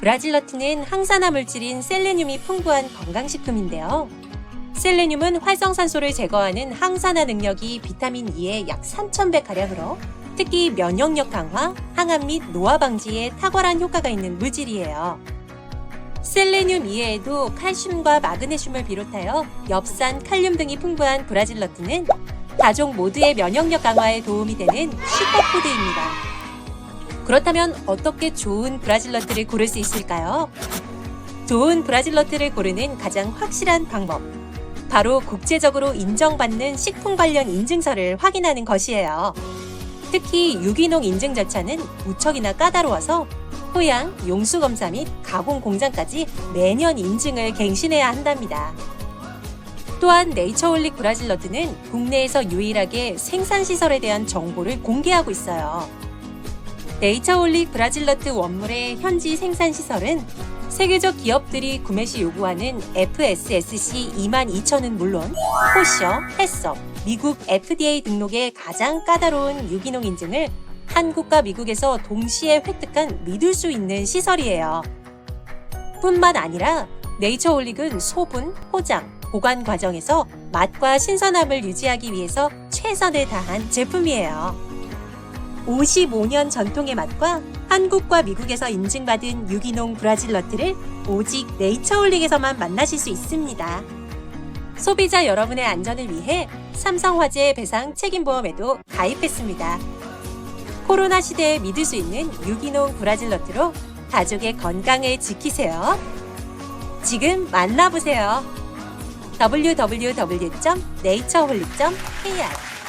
브라질너트는 항산화 물질인 셀레늄이 풍부한 건강식품인데요. 셀레늄은 활성산소를 제거하는 항산화 능력이 비타민 E의 약 3,000배 가량으로 특히 면역력 강화, 항암 및 노화 방지에 탁월한 효과가 있는 물질이에요. 셀레늄 이외에도 칼슘과 마그네슘을 비롯하여 엽산, 칼륨 등이 풍부한 브라질너트는 가족 모두의 면역력 강화에 도움이 되는 슈퍼푸드입니다. 그렇다면 어떻게 좋은 브라질 너트를 고를 수 있을까요? 좋은 브라질 너트를 고르는 가장 확실한 방법. 바로 국제적으로 인정받는 식품 관련 인증서를 확인하는 것이에요. 특히 유기농 인증 절차는 무척이나 까다로워서 토양, 용수 검사 및 가공 공장까지 매년 인증을 갱신해야 한답니다. 또한 네이처홀릭 브라질 너트는 국내에서 유일하게 생산 시설에 대한 정보를 공개하고 있어요. 네이처홀릭 브라질너트 원물의 현지 생산 시설은 세계적 기업들이 구매 시 요구하는 FSSC 22,000은 물론 포셔, 햇섭, 미국 FDA 등록의 가장 까다로운 유기농 인증을 한국과 미국에서 동시에 획득한 믿을 수 있는 시설이에요. 뿐만 아니라 네이처홀릭은 소분, 포장, 보관 과정에서 맛과 신선함을 유지하기 위해서 최선을 다한 제품이에요. 55년 전통의 맛과 한국과 미국에서 인증받은 유기농 브라질 너트를 오직 네이처홀릭에서만 만나실 수 있습니다. 소비자 여러분의 안전을 위해 삼성화재 배상 책임보험에도 가입했습니다. 코로나 시대에 믿을 수 있는 유기농 브라질 너트로 가족의 건강을 지키세요. 지금 만나보세요. www.nature홀릭.kr